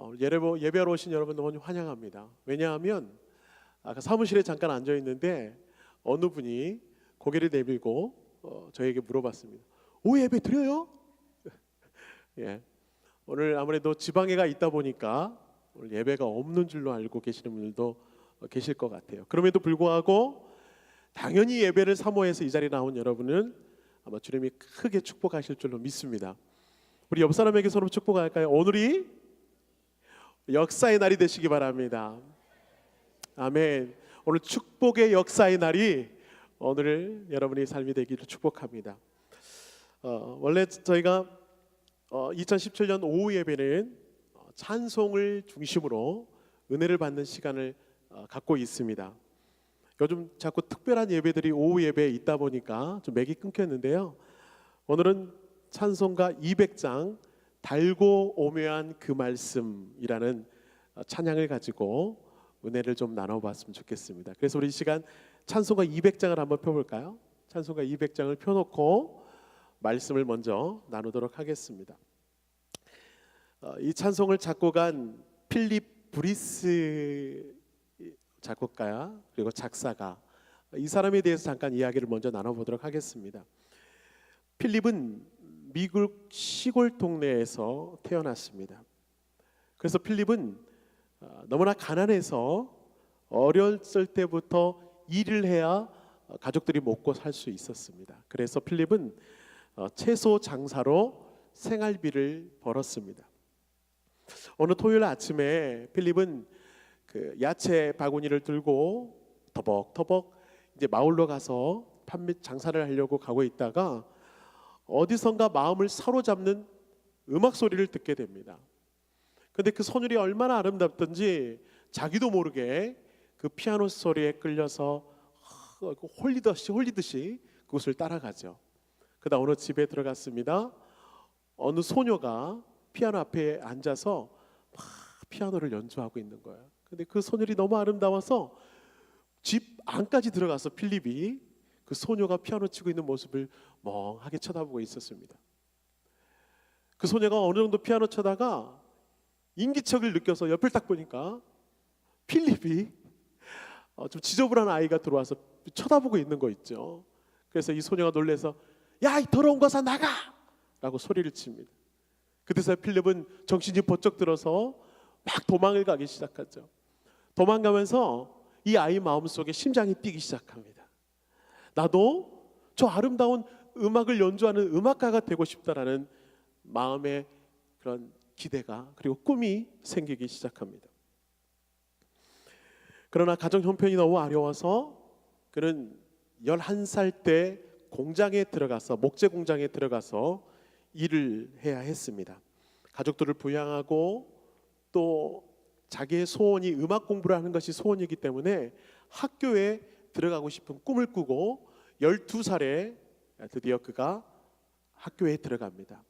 어, 예배로, 오신 여러분 너무 환영합니다. 왜냐하면 아까 사무실에 잠깐 앉아 있는데 어느 분이 고개를 내밀고 어, 저에게 물어봤습니다. 오 예배 드려요? 예. 오늘 아무래도 지방에가 있다 보니까 오늘 예배가 없는 줄로 알고 계시는 분들도 어, 계실 것 같아요. 그럼에도 불구하고 당연히 예배를 사모해서 이 자리에 나온 여러분은 아마 주님이 크게 축복하실 줄로 믿습니다. 우리 옆 사람에게 서로 축복할까요? 오늘이 역사의 날이 되시기 바랍니다. 아멘. 오늘 축복의 역사의 날이 오늘 여러분의 삶이 되기를 축복합니다. 어, 원래 저희가 어, 2017년 오후 예배는 어, 찬송을 중심으로 은혜를 받는 시간을 어, 갖고 있습니다. 요즘 자꾸 특별한 예배들이 오후 예배에 있다 보니까 좀 맥이 끊겼는데요. 오늘은 찬송가 200장 달고 오묘한 그 말씀이라는 어, 찬양을 가지고 은혜를 좀 나눠봤으면 좋겠습니다. 그래서 우리 이 시간 찬송가 200장을 한번 펴볼까요? 찬송가 200장을 펴놓고 말씀을 먼저 나누도록 하겠습니다. 어, 이 찬송을 작곡 한 필립 브리스 작곡가 그리고 작사가 이 사람에 대해서 잠깐 이야기를 먼저 나눠보도록 하겠습니다. 필립은 미국 시골 동네에서 태어났습니다. 그래서 필립은 어, 너무나 가난해서 어렸을 때부터 일을 해야 어, 가족들이 먹고 살 수 있었습니다. 그래서 필립은 어, 채소 장사로 생활비를 벌었습니다. 어느 토요일 아침에 필립은 그 야채 바구니를 들고 터벅터벅 이제 마을로 가서 판매 장사를 하려고 가고 있다가 어디선가 마음을 사로잡는 음악 소리를 듣게 됩니다. 근데 그 선율이 얼마나 아름답던지 자기도 모르게 그 피아노 소리에 끌려서 홀리듯이 홀리듯이 그곳을 따라가죠. 그다 어느 집에 들어갔습니다. 어느 소녀가 피아노 앞에 앉아서 막 피아노를 연주하고 있는 거예요. 근데 그 소녀이 너무 아름다워서 집 안까지 들어가서 필립이 그 소녀가 피아노 치고 있는 모습을 멍하게 쳐다보고 있었습니다. 그 소녀가 어느 정도 피아노 쳐다가 인기척을 느껴서 옆을 딱 보니까 필립이 어, 좀 지저분한 아이가 들어와서 쳐다보고 있는 거 있죠. 그래서 이 소녀가 놀래서 야 이 더러운 것아 나가! 라고 소리를 칩니다. 그때서 필립은 정신이 번쩍 들어서 막 도망을 가기 시작하죠. 도망가면서 이 아이 마음속에 심장이 뛰기 시작합니다. 나도 저 아름다운 음악을 연주하는 음악가가 되고 싶다라는 마음의 그런 기대가 그리고 꿈이 생기기 시작합니다. 그러나 가정 형편이 너무 어려워서 그는 11살 때 공장에 들어가서 목재 공장에 들어가서 일을 해야 했습니다. 가족들을 부양하고 또 자기의 소원이 음악 공부를 하는 것이 소원이기 때문에 학교에 들어가고 싶은 꿈을 꾸고 12살에 드디어 그가 학교에 들어갑니다.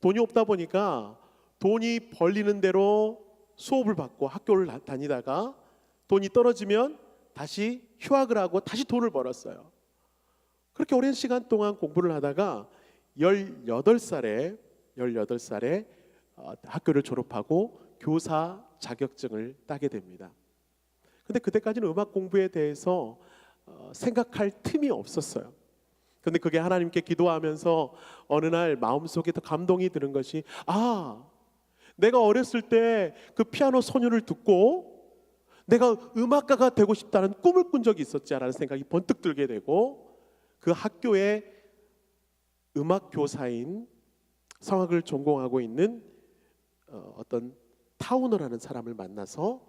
돈이 없다 보니까 돈이 벌리는 대로 수업을 받고 학교를 다- 다니다가 돈이 떨어지면 다시 휴학을 하고 다시 돈을 벌었어요. 그렇게 오랜 시간 동안 공부를 하다가 18살에 18살에 어, 학교를 졸업하고 교사 자격증을 따게 됩니다. 근데 그때까지는 음악 공부에 대해서 어, 생각할 틈이 없었어요. 근데 그게 하나님께 기도하면서 어느 날 마음속에 더 감동이 드는 것이 아, 내가 어렸을 때 그 피아노 소녀를 듣고 내가 음악가가 되고 싶다는 꿈을 꾼 적이 있었지라는 생각이 번뜩 들게 되고 그 학교의 음악 교사인 성악을 전공하고 있는 어, 어떤 타우너라는 사람을 만나서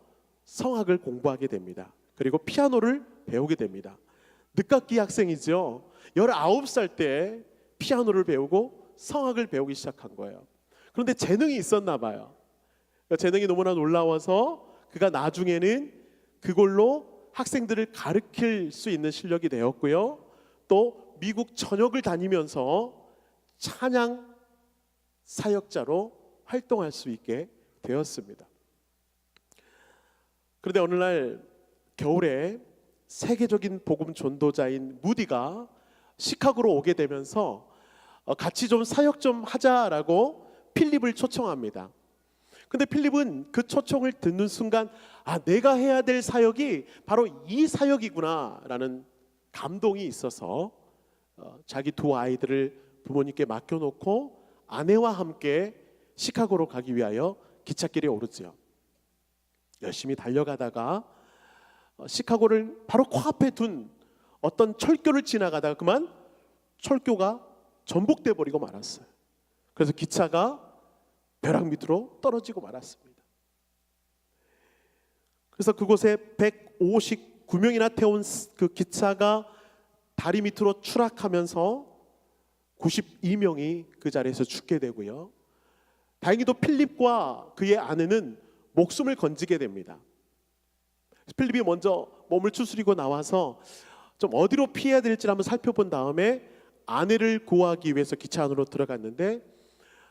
성악을 공부하게 됩니다. 그리고 피아노를 배우게 됩니다. 늦깎이 학생이죠. 19살 때 피아노를 배우고 성악을 배우기 시작한 거예요. 그런데 재능이 있었나 봐요. 재능이 너무나 놀라워서 그가 나중에는 그걸로 학생들을 가르칠 수 있는 실력이 되었고요. 또 미국 전역을 다니면서 찬양 사역자로 활동할 수 있게 되었습니다. 그런데 어느 날 겨울에 세계적인 복음 전도자인 무디가 시카고로 오게 되면서 어, 같이 좀 사역 좀 하자라고 필립을 초청합니다. 근데 필립은 그 초청을 듣는 순간 아 내가 해야 될 사역이 바로 이 사역이구나라는 감동이 있어서 어, 자기 두 아이들을 부모님께 맡겨놓고 아내와 함께 시카고로 가기 위하여 기찻길에 오르지요. 열심히 달려가다가 어, 시카고를 바로 코앞에 둔 어떤 철교를 지나가다가 그만 철교가 전복돼 버리고 말았어요. 그래서 기차가 벼락 밑으로 떨어지고 말았습니다. 그래서 그곳에 159명이나 태운 그 기차가 다리 밑으로 추락하면서 92명이 그 자리에서 죽게 되고요. 다행히도 필립과 그의 아내는 목숨을 건지게 됩니다. 필립이 먼저 몸을 추스리고 나와서 좀 어디로 피해야 될지 한번 살펴본 다음에 아내를 구하기 위해서 기차 안으로 들어갔는데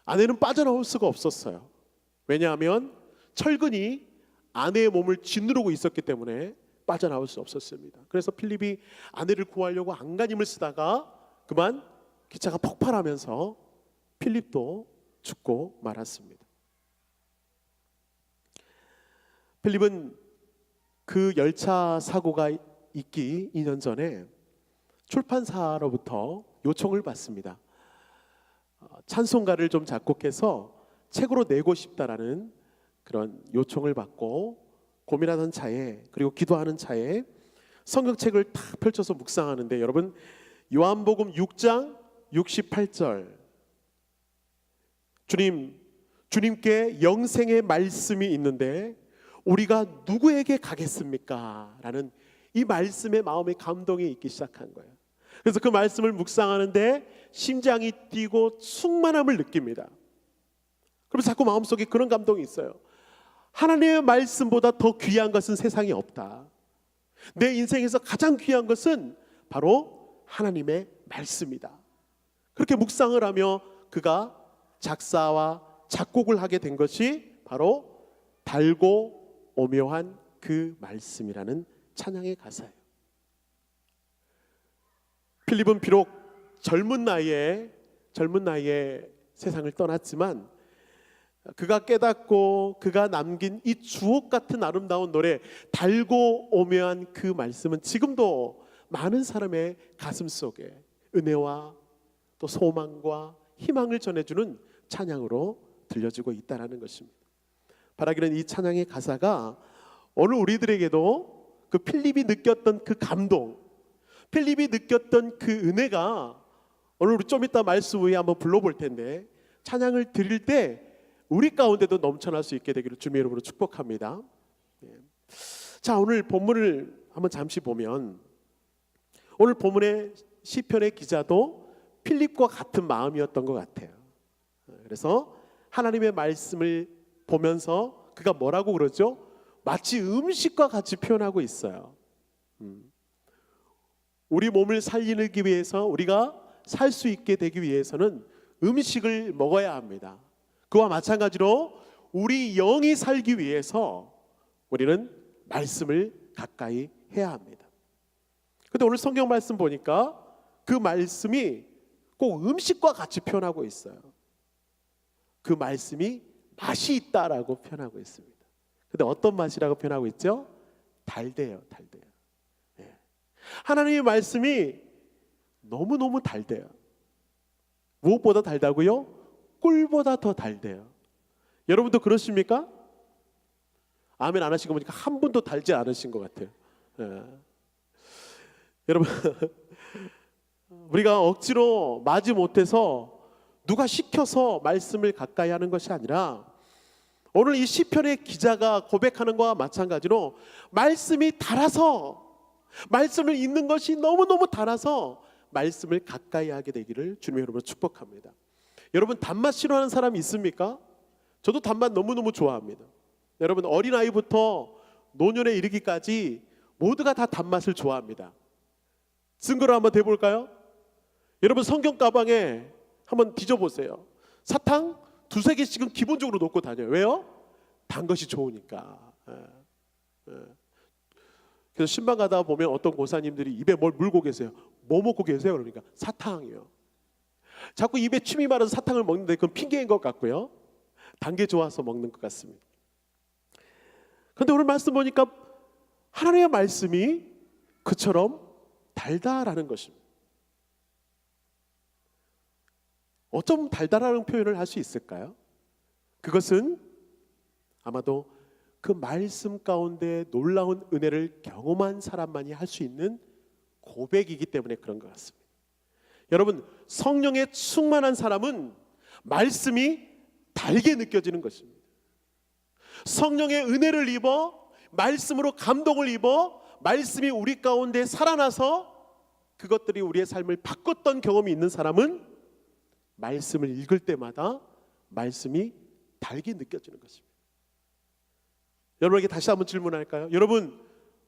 아내는 빠져나올 수가 없었어요. 왜냐하면 철근이 아내의 몸을 짓누르고 있었기 때문에 빠져나올 수 없었습니다. 그래서 필립이 아내를 구하려고 안간힘을 쓰다가 그만 기차가 폭발하면서 필립도 죽고 말았습니다. 필립은 그 열차 사고가 있기 2년 전에 출판사로부터 요청을 받습니다. 어, 찬송가를 좀 작곡해서 책으로 내고 싶다라는 그런 요청을 받고 고민하는 차에 그리고 기도하는 차에 성경책을 탁 펼쳐서 묵상하는데 여러분 요한복음 6장 68절 주님 주님께 영생의 말씀이 있는데 우리가 누구에게 가겠습니까? 라는 이 말씀에 마음의 감동이 있기 시작한 거예요. 그래서 그 말씀을 묵상하는데 심장이 뛰고 충만함을 느낍니다. 그럼 자꾸 마음속에 그런 감동이 있어요. 하나님의 말씀보다 더 귀한 것은 세상에 없다. 내 인생에서 가장 귀한 것은 바로 하나님의 말씀이다. 그렇게 묵상을 하며 그가 작사와 작곡을 하게 된 것이 바로 달고 오묘한 그 말씀이라는 찬양의 가사예요. 필립은 비록 젊은 나이에 젊은 나이에 세상을 떠났지만 그가 깨닫고 그가 남긴 이 주옥 같은 아름다운 노래 달고 오묘한 그 말씀은 지금도 많은 사람의 가슴 속에 은혜와 또 소망과 희망을 전해주는 찬양으로 들려지고 있다라는 것입니다. 바라기는 이 찬양의 가사가 오늘 우리들에게도 그 필립이 느꼈던 그 감동, 필립이 느꼈던 그 은혜가 오늘 우리 좀 이따 말씀 후에 한번 불러볼 텐데 찬양을 드릴 때 우리 가운데도 넘쳐날 수 있게 되기를 주님의 이름으로 축복합니다. 예. 자 오늘 본문을 한번 잠시 보면 오늘 본문의 시편의 기자도 필립과 같은 마음이었던 것 같아요. 그래서 하나님의 말씀을 보면서 그가 뭐라고 그러죠? 마치 음식과 같이 표현하고 있어요. 음. 우리 몸을 살리기 위해서 우리가 살 수 있게 되기 위해서는 음식을 먹어야 합니다. 그와 마찬가지로 우리 영이 살기 위해서 우리는 말씀을 가까이 해야 합니다. 근데 오늘 성경 말씀 보니까 그 말씀이 꼭 음식과 같이 표현하고 있어요. 그 말씀이 맛이 있다라고 표현하고 있습니다. 근데 어떤 맛이라고 표현하고 있죠? 달대요, 달대요. 예. 하나님의 말씀이 너무너무 달대요. 무엇보다 달다고요? 꿀보다 더 달대요. 여러분도 그렇습니까? 아멘 안거 보니까 한 분도 달지 않으신 것 같아요. 예. 여러분 우리가 억지로 마지 못해서 누가 시켜서 말씀을 가까이 하는 것이 아니라 오늘 이 시편의 기자가 고백하는 것과 마찬가지로 말씀이 달아서 말씀을 읽는 것이 너무너무 달아서 말씀을 가까이 하게 되기를 주님의 이름으로 축복합니다. 여러분 단맛 싫어하는 사람 있습니까? 저도 단맛 너무너무 좋아합니다. 여러분 어린아이부터 노년에 이르기까지 모두가 다 단맛을 좋아합니다. 증거를 한번 대볼까요? 여러분 성경 가방에 한번 뒤져보세요. 사탕 두세 개씩은 기본적으로 놓고 다녀요. 왜요? 단 것이 좋으니까. 예. 예. 그래서 신방 가다 보면 어떤 고사님들이 입에 뭘 물고 계세요. 뭐 먹고 계세요? 그러니까 사탕이요. 자꾸 입에 침이 마려서 사탕을 먹는데 그건 핑계인 것 같고요. 단 게 좋아서 먹는 것 같습니다. 그런데 오늘 말씀 보니까 하나님의 말씀이 그처럼 달다라는 것입니다. 어쩜 달달하는 표현을 할 수 있을까요? 그것은 아마도 그 말씀 가운데 놀라운 은혜를 경험한 사람만이 할 수 있는 고백이기 때문에 그런 것 같습니다. 여러분, 성령에 충만한 사람은 말씀이 달게 느껴지는 것입니다. 성령의 은혜를 입어 말씀으로 감동을 입어 말씀이 우리 가운데 살아나서 그것들이 우리의 삶을 바꿨던 경험이 있는 사람은 말씀을 읽을 때마다 말씀이 달게 느껴지는 것입니다. 여러분에게 다시 한번 질문할까요? 여러분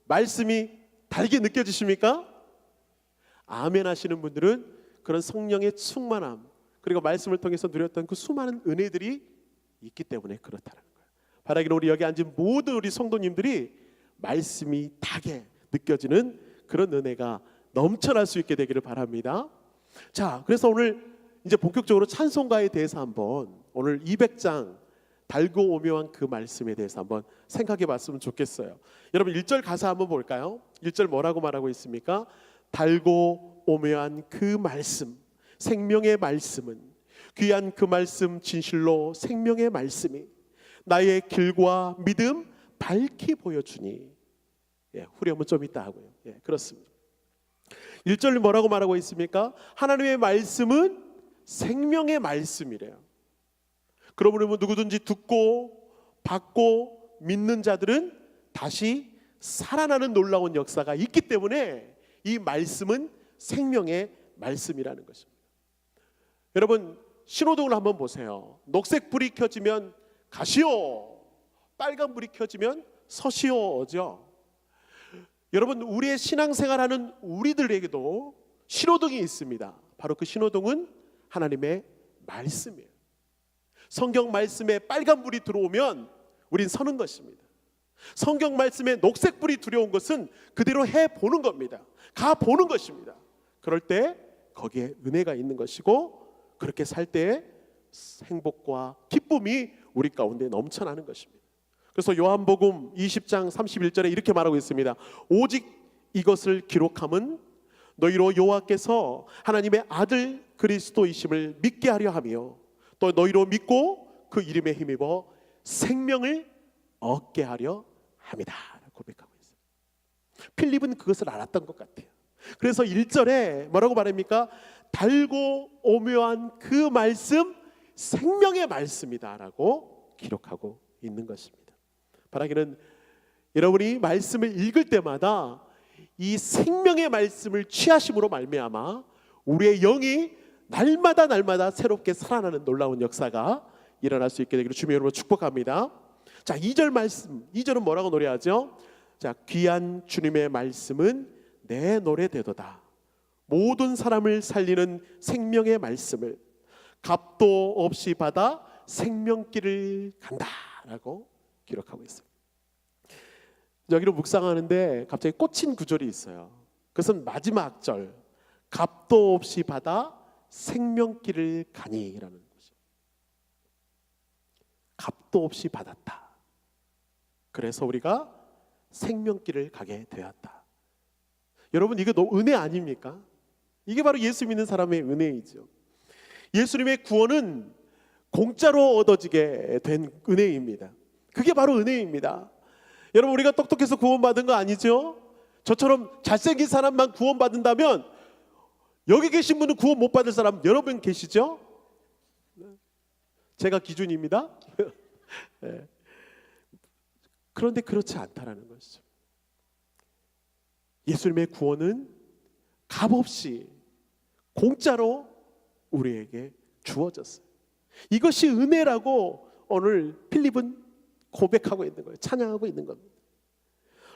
말씀이 달게 느껴지십니까? 아멘 하시는 분들은 그런 성령의 충만함 그리고 말씀을 통해서 누렸던 그 수많은 은혜들이 있기 때문에 그렇다는 거예요. 바라기로 우리 여기 앉은 모든 우리 성도님들이 말씀이 다게 느껴지는 그런 은혜가 넘쳐날 수 있게 되기를 바랍니다. 자, 그래서 오늘 이제 본격적으로 찬송가에 대해서 한번 오늘 200장 달고 오묘한 그 말씀에 대해서 한번 생각해 봤으면 좋겠어요. 여러분 1절 가사 한번 볼까요? 1절 뭐라고 말하고 있습니까? 달고 오묘한 그 말씀, 생명의 말씀은 귀한 그 말씀 진실로 생명의 말씀이 나의 길과 믿음 밝히 보여주니 예, 후렴은 좀 있다 하고요. 예, 그렇습니다. 1절 뭐라고 말하고 있습니까? 하나님의 말씀은 생명의 말씀이래요. 그러므로 누구든지 듣고 받고 믿는 자들은 다시 살아나는 놀라운 역사가 있기 때문에 이 말씀은 생명의 말씀이라는 것입니다. 여러분 신호등을 한번 보세요. 녹색 불이 켜지면 가시오. 빨간 불이 켜지면 서시오죠. 여러분 우리의 신앙생활하는 우리들에게도 신호등이 있습니다. 바로 그 신호등은 하나님의 말씀이에요. 성경 말씀에 빨간 불이 들어오면 우린 서는 것입니다. 성경 말씀에 녹색 불이 들어온 것은 그대로 해 보는 겁니다. 가 보는 것입니다. 그럴 때 거기에 은혜가 있는 것이고 그렇게 살때 행복과 기쁨이 우리 가운데 넘쳐나는 것입니다. 그래서 요한복음 20장 31절에 이렇게 말하고 있습니다. 오직 이것을 기록함은 너희로 여호와께서 하나님의 아들 그리스도이심을 믿게 하려 하며 또 너희로 믿고 그 이름에 힘입어 생명을 얻게 하려 합니다. 고백하고 있어요. 필립은 그것을 알았던 것 같아요. 그래서 1절에 뭐라고 말합니까? 달고 오묘한 그 말씀 생명의 말씀이다라고 기록하고 있는 것입니다. 바라기는 여러분이 말씀을 읽을 때마다 이 생명의 말씀을 취하심으로 말미암아 우리의 영이 날마다 날마다 새롭게 살아나는 놀라운 역사가 일어날 수 있게 되기를 주님 여러분 축복합니다. 자, 2절 말씀. 2절은 뭐라고 노래하죠? 자, 귀한 주님의 말씀은 내 노래 되도다. 모든 사람을 살리는 생명의 말씀을 값도 없이 받아 생명길을 간다라고 기록하고 있어요. 여기를 묵상하는데 갑자기 꽂힌 구절이 있어요. 그것은 마지막 절. 값도 없이 받아 생명길을 가니라는 거죠. 값도 없이 받았다. 그래서 우리가 생명길을 가게 되었다. 여러분 이게 너 은혜 아닙니까? 이게 바로 예수 믿는 사람의 은혜이죠. 예수님의 구원은 공짜로 얻어지게 된 은혜입니다. 그게 바로 은혜입니다. 여러분 우리가 똑똑해서 구원받은 거 아니죠? 저처럼 잘생긴 사람만 구원받는다면 여기 계신 분은 구원 못 받을 사람 여러분 계시죠? 제가 기준입니다. 네. 그런데 그렇지 않다라는 것이죠. 예수님의 구원은 값없이 공짜로 우리에게 주어졌어요. 이것이 은혜라고 오늘 필립은 고백하고 있는 거예요. 찬양하고 있는 겁니다.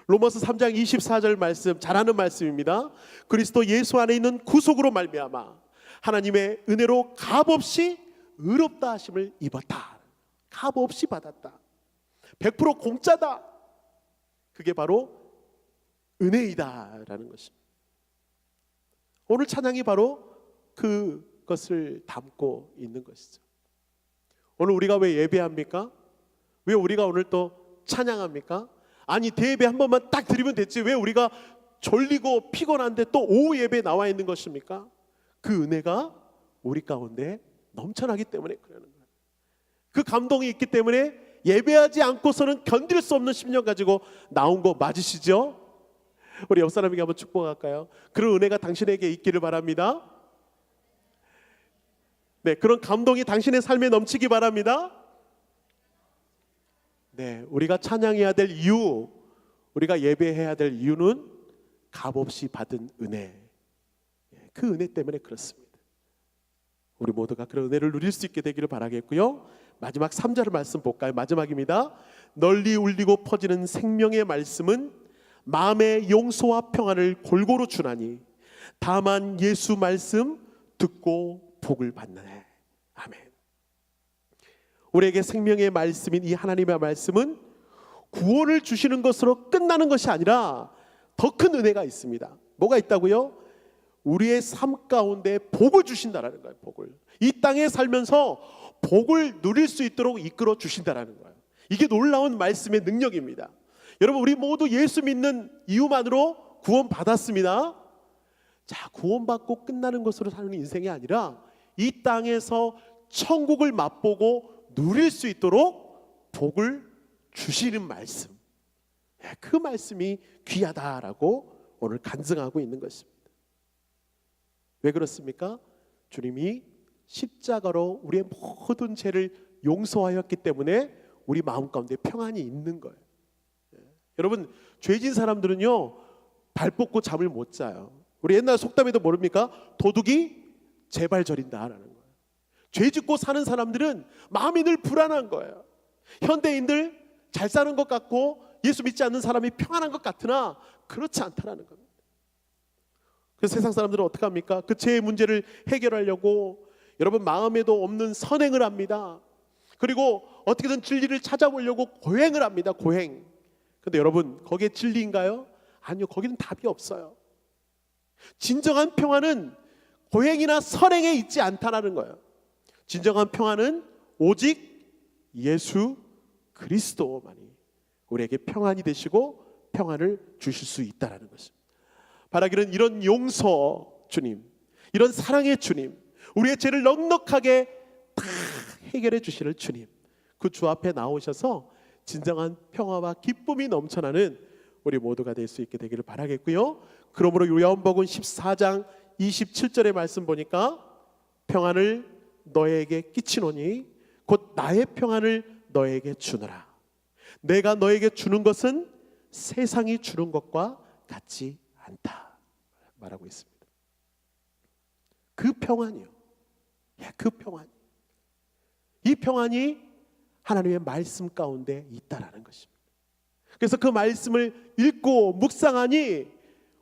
로마서 3장 24절 말씀 잘하는 말씀입니다. 그리스도 예수 안에 있는 구속으로 말미암아 하나님의 은혜로 값없이 의롭다 하심을 입었다. 값없이 받았다. 100% 공짜다. 그게 바로 은혜이다라는 것입니다. 오늘 찬양이 바로 그것을 담고 있는 것이죠. 오늘 우리가 왜 예배합니까? 왜 우리가 오늘 또 찬양합니까? 아니 대예배 한 번만 딱 드리면 됐지 왜 우리가 졸리고 피곤한데 또 오후 예배 나와 있는 것입니까? 그 은혜가 우리 가운데 넘쳐나기 때문에 그러는 거예요. 그 감동이 있기 때문에 예배하지 않고서는 견딜 수 없는 심령 가지고 나온 거 맞으시죠? 우리 옆 사람에게 한번 축복할까요? 그런 은혜가 당신에게 있기를 바랍니다. 네, 그런 감동이 당신의 삶에 넘치기 바랍니다. 네, 우리가 찬양해야 될 이유, 우리가 예배해야 될 이유는 값없이 받은 은혜. 예, 그 은혜 때문에 그렇습니다. 우리 모두가 그런 은혜를 누릴 수 있게 되기를 바라겠고요. 마지막 3절의 말씀 볼까요? 마지막입니다. 널리 울리고 퍼지는 생명의 말씀은 마음의 용서와 평안을 골고루 주나니 다만 예수 말씀 듣고 복을 받나네. 아멘. 우리에게 생명의 말씀인 이 하나님의 말씀은 구원을 주시는 것으로 끝나는 것이 아니라 더 큰 은혜가 있습니다. 뭐가 있다고요? 우리의 삶 가운데 복을 주신다라는 거예요. 복을 이 땅에 살면서 복을 누릴 수 있도록 이끌어 주신다라는 거예요. 이게 놀라운 말씀의 능력입니다. 여러분 우리 모두 예수 믿는 이유만으로 구원 받았습니다. 자 구원받고 끝나는 것으로 사는 인생이 아니라 이 땅에서 천국을 맛보고 누릴 수 있도록 복을 주시는 말씀. 예, 그 말씀이 귀하다라고 오늘 간증하고 있는 것입니다. 왜 그렇습니까? 주님이 십자가로 우리의 모든 죄를 용서하였기 때문에 우리 마음 가운데 평안이 있는 거예요. 예. 여러분 죄진 사람들은요 발 뻗고 잠을 못 자요. 우리 옛날 속담에도 모릅니까? 도둑이 제발 저린다라는 거예요. 죄 짓고 사는 사람들은 마음이 늘 불안한 거예요. 현대인들 잘 사는 것 같고 예수 믿지 않는 사람이 평안한 것 같으나 그렇지 않다라는 겁니다. 그래서 세상 사람들은 어떻게 합니까? 그 죄의 문제를 해결하려고 여러분 마음에도 없는 선행을 합니다. 그리고 어떻게든 진리를 찾아보려고 고행을 합니다. 고행. 근데 여러분 거기에 진리인가요? 아니요. 거기는 답이 없어요. 진정한 평안은 고행이나 선행에 있지 않다라는 거예요. 진정한 평안은 오직 예수 그리스도만이 우리에게 평안이 되시고 평안을 주실 수 있다라는 것입니다. 바라기는 이런 용서 주님, 이런 사랑의 주님, 우리의 죄를 넉넉하게 다 해결해 주시는 주님, 그 주 앞에 나오셔서 진정한 평화와 기쁨이 넘쳐나는 우리 모두가 될 수 있게 되기를 바라겠고요. 그러므로 요한복음 14장 27절의 말씀 보니까 평안을 너에게 끼치노니 곧 나의 평안을 너에게 주노라. 내가 너에게 주는 것은 세상이 주는 것과 같지 않다. 말하고 있습니다. 그 평안이요. 예, 그 평안. 이 평안이 하나님의 말씀 가운데 있다라는 것입니다. 그래서 그 말씀을 읽고 묵상하니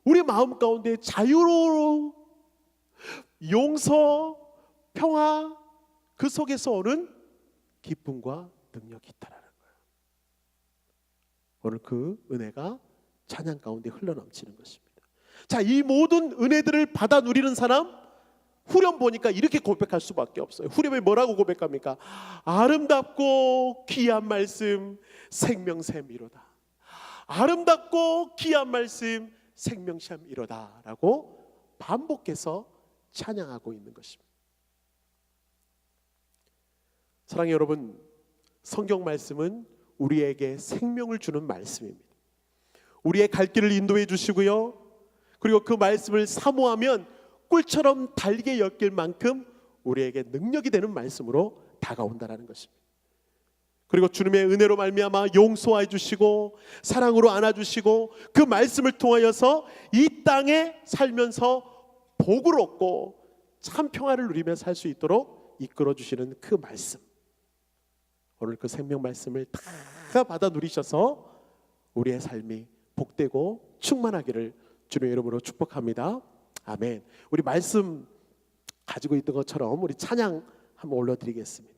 우리 마음 가운데 자유로 용서, 평화 그 속에서 오는 기쁨과 능력이 있다라는 거예요. 오늘 그 은혜가 찬양 가운데 흘러넘치는 것입니다. 자, 이 모든 은혜들을 받아 누리는 사람 후렴 보니까 이렇게 고백할 수밖에 없어요. 후렴에 뭐라고 고백합니까? 아름답고 귀한 말씀 생명샘이로다. 아름답고 귀한 말씀 생명샘이로다라고 반복해서 찬양하고 있는 것입니다. 사랑해 여러분, 성경 말씀은 우리에게 생명을 주는 말씀입니다. 우리의 갈 길을 인도해 주시고요. 그리고 그 말씀을 사모하면 꿀처럼 달게 엮일 만큼 우리에게 능력이 되는 말씀으로 다가온다라는 것입니다. 그리고 주님의 은혜로 말미암아 용서해 주시고 사랑으로 안아 주시고 그 말씀을 통하여서 이 땅에 살면서 복을 얻고 참 평화를 누리며 살 수 있도록 이끌어 주시는 그 말씀. 오늘 그 생명 말씀을 다 받아 누리셔서 우리의 삶이 복되고 충만하기를 주님의 이름으로 축복합니다. 아멘. 우리 말씀 가지고 있던 것처럼 우리 찬양 한번 올려드리겠습니다.